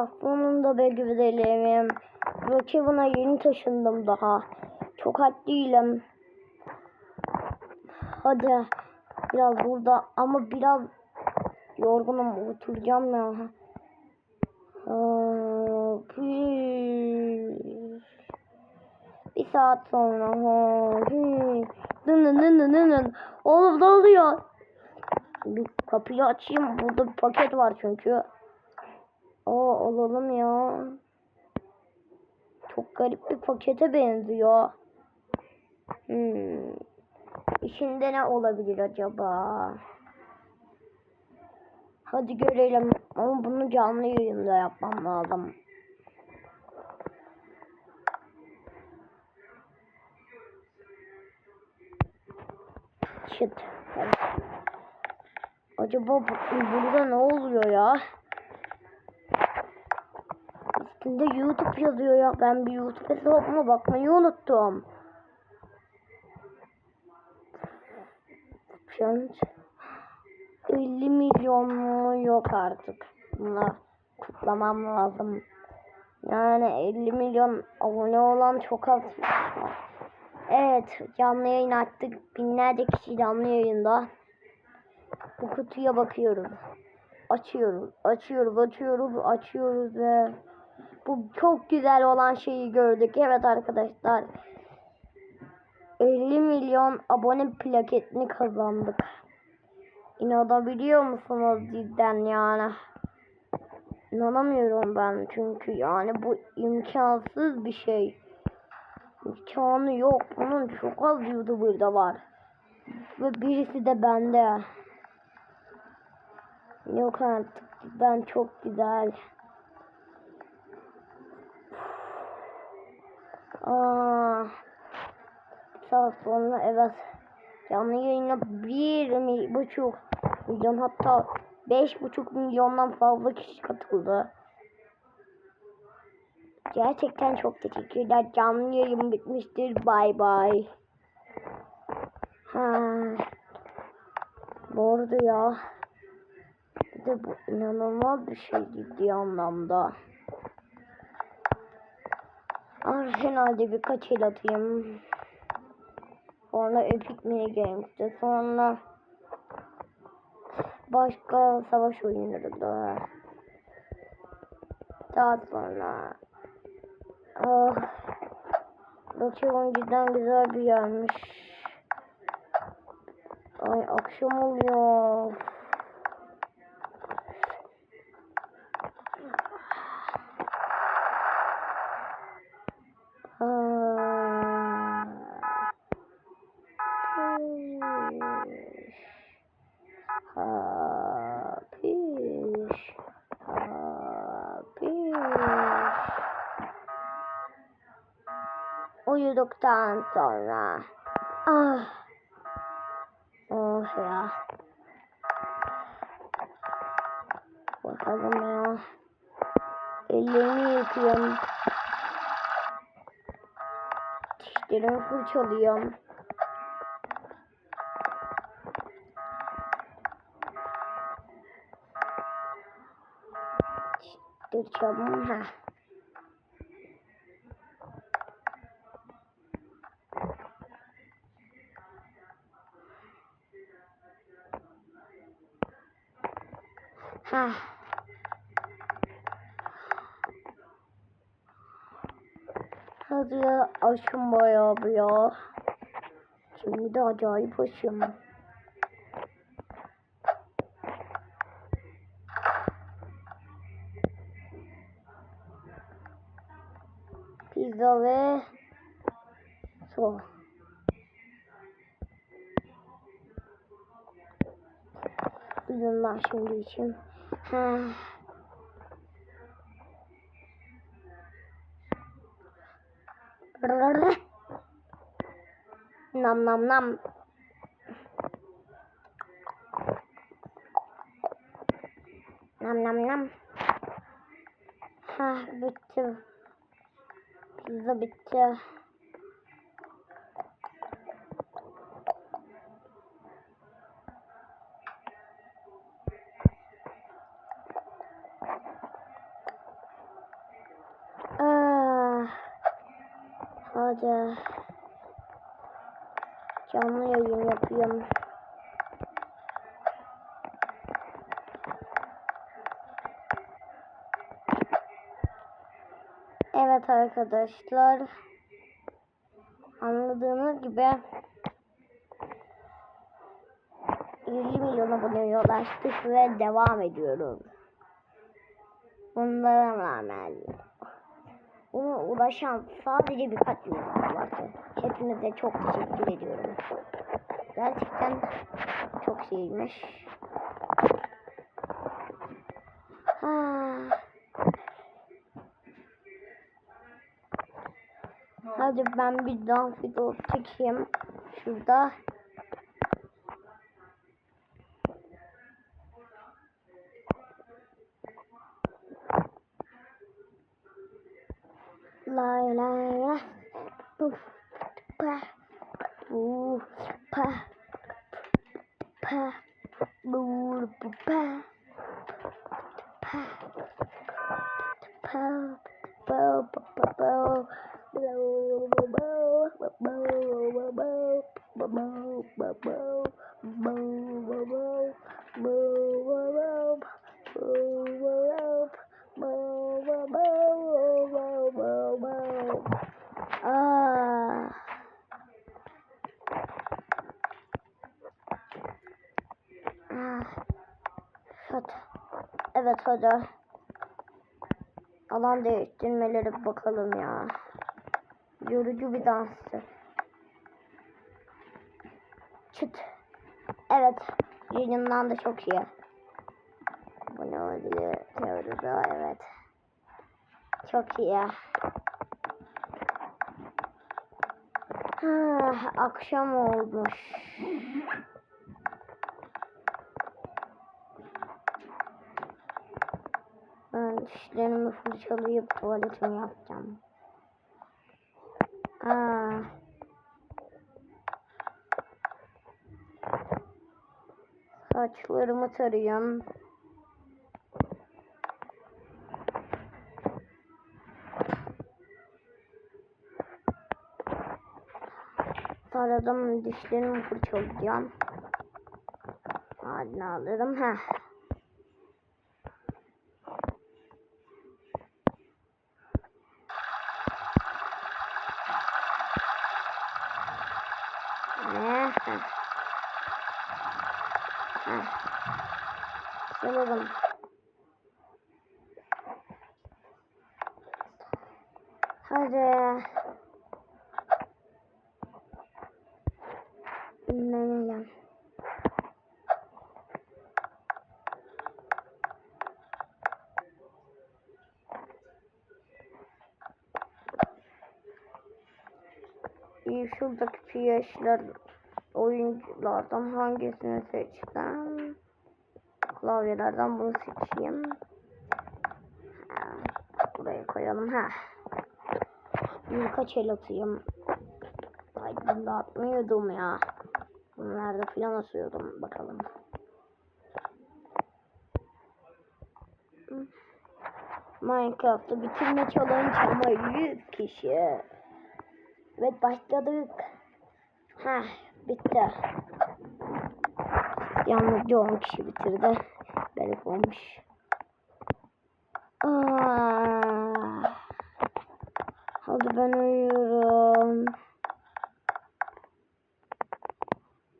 Ah sonunda be güzelim. Brookhaven'a yeni taşındım daha. Çok had değilim. Hadi. Biraz burada ama biraz yorgunum oturacağım ya. Aa, bir- saat sonra. Oğlum ne oluyor? Bir kapıyı açayım. Burada bir paket var çünkü. Aa alalım ya. Çok garip bir pakete benziyor. Hmm. İçinde ne olabilir acaba? Hadi görelim. Ama bunu canlı yayında yapmam lazım. Shit. Acaba bu- burada ne oluyor ya? Üstünde YouTube yazıyor ya. Ben bir YouTube hesabıma bakmayı unuttum. Şans. 50 milyon mu yok artık. Buna kutlamam lazım. Yani 50 milyon abone olan çok az. Evet canlı yayın attık. Binlerce kişi canlı yayında. Bu kutuya bakıyoruz. Açıyoruz, açıyoruz, açıyoruz, açıyoruz ve bu çok güzel olan şeyi gördük. Evet arkadaşlar. 50 milyon abone plaketini kazandık. İnanabiliyor musunuz cidden yani? İnanamıyorum ben çünkü yani bu imkansız bir şey. İmkanı yok. Bunun çok az YouTuber'da var. Ve birisi de bende. Yok artık. Ben çok güzel. Aa, saat sonra evet. Canlı yayına bir buçuk milyon hatta beş buçuk milyondan fazla kişi katıldı. Gerçekten çok teşekkürler. Canlı yayın bitmiştir. Bay bay. Ha. Arada ya. Bir de bu inanılmaz bir şey ciddi anlamda. Arsenal'de birkaç el atayım. Sonra Epic Mini Games'te. Sonra başka savaş oyunları da. Daha sonra ah, Bakıyorum cidden güzel bir yermiş. Ay akşam oluyor. Hapiş. Hapiş. Uyuduktan sonra. Ah. Oh ya. Bakalım ya. Ellerimi yıkıyorum. Dişlerimi fırçalıyorum. Fırçalım ha. Ha. Hadi aşım bayağı bir ya. Şimdi de acayip aşım. Pizza ve su. Ürünler şimdi için. Ha. Nam nam nam. Nam nam nam. Ha bitti. Hızlı. Ah. Hadi. Canlı yayın yapıyorum. Evet arkadaşlar. Anladığınız gibi 50 milyon aboneye ulaştık ve devam ediyoruz. Bunlara rağmen ona ulaşan sadece birkaç milyon vardı. Hepinize çok teşekkür ediyorum. Gerçekten çok şeymiş. Ha. Hadi ben bir dans videosu çekeyim. Şurada. Lay lay la. Puf. Pa. Puf. Pa. Pa. Bur. Pa. Pa. Pa. Pa. Pa. Pa. Pa. Evet hocam. Alan değiştirmeleri bakalım ya. Yorucu bir danstı. Çıt. Evet. Yayından da çok iyi. Bu ne oluyor? Teoride evet. Çok iyi. Ha, akşam olmuş. Ben dişlerimi fırçalayıp tuvaletimi yapacağım. Aa. Saçlarımı tarayayım. Taradım dişlerimi fırçalayacağım. Halini alırım. Heh. Alalım. Hadi. İnlenelim. şuradaki yaşlar oyunculardan hangisini seçsem? Klavyelerden bunu seçeyim. Buraya koyalım ha. Birkaç el atayım. Ay ben de atmıyordum ya. Bunlarda filan asıyordum bakalım. Minecraft'ı bitirme challenge ama 100 kişi. Evet başladık. Ha bitti. Yalnızca 10 kişi bitirdi. Garip olmuş. Aa, hadi ben uyuyorum.